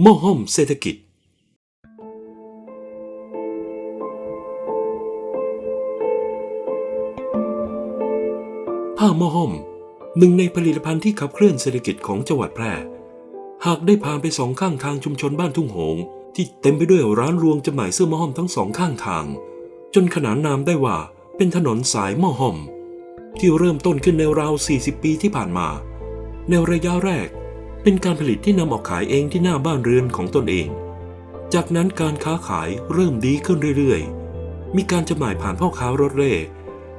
หม้อห้อมเศรษฐกิจ ผ้าหม้อห้อม หนึ่งในผลิตภัณฑ์ที่ขับเคลื่อนเศรษฐกิจของจังหวัดแพร่ หากได้ผ่านไปสองข้างทางชุมชนบ้านทุ่งหง ที่เต็มไปด้วยร้านรวงจำหน่ายเสื้อหม้อห้อมทั้งสองข้างทาง จนขนานนามได้ว่าเป็นถนนสายหม้อห้อม ที่เริ่มต้นขึ้นในราว 40 ปีที่ผ่านมา ในระยะแรก เป็นการผลิตที่นำออกขายเองที่หน้าบ้านเรือนของตนเอง จากนั้นการค้าขายเริ่มดีขึ้นเรื่อยๆ มีการจำหน่ายผ่านพ่อค้ารถเร่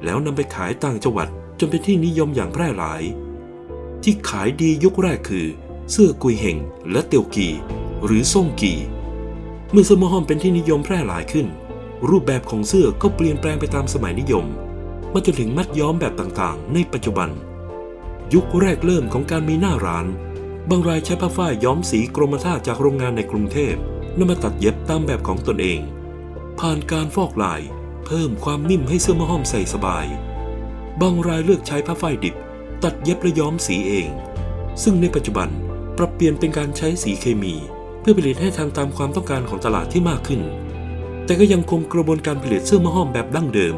แล้วนำไปขายต่างจังหวัดจนเป็นที่นิยมอย่างแพร่หลาย ที่ขายดียุคแรกคือ เสื้อกุยเห่งและเตียวกี หรือส่งกี เมื่อสมอหอมเป็นที่นิยมแพร่หลายขึ้น รูปแบบของเสื้อก็เปลี่ยนแปลงไปตามสมัยนิยมมาจนถึงมัดย้อมแบบต่างๆ ในปัจจุบัน ยุคแรกเริ่มของการมีหน้าร้าน บางรายใช้ผ้าฝ้ายย้อมสีกรมท่าจากโรงงานในกรุงเทพนำมาตัดเย็บตามแบบของตนเอง ผ่านการฟอกลาย เพิ่มความนิ่มให้เสื้อมะห้อมใส่สบาย บางรายเลือกใช้ผ้าฝ้ายดิบ ตัดเย็บและย้อมสีเอง ซึ่งในปัจจุบันปรับเปลี่ยนเป็นการใช้สีเคมี เพื่อผลิตให้ทันตามความต้องการของตลาดที่มากขึ้น แต่ก็ยังคงกระบวนการผลิตเสื้อมะห้อมแบบดั้งเดิม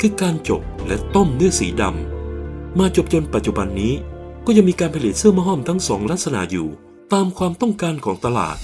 คือการจบและต้มด้วยสีดำมาจบจนปัจจุบันนี้ ก็ยังมีการผลิตเสื้อมะห้อมทั้งสองลักษณะอยู่ ตามความต้องการของตลาด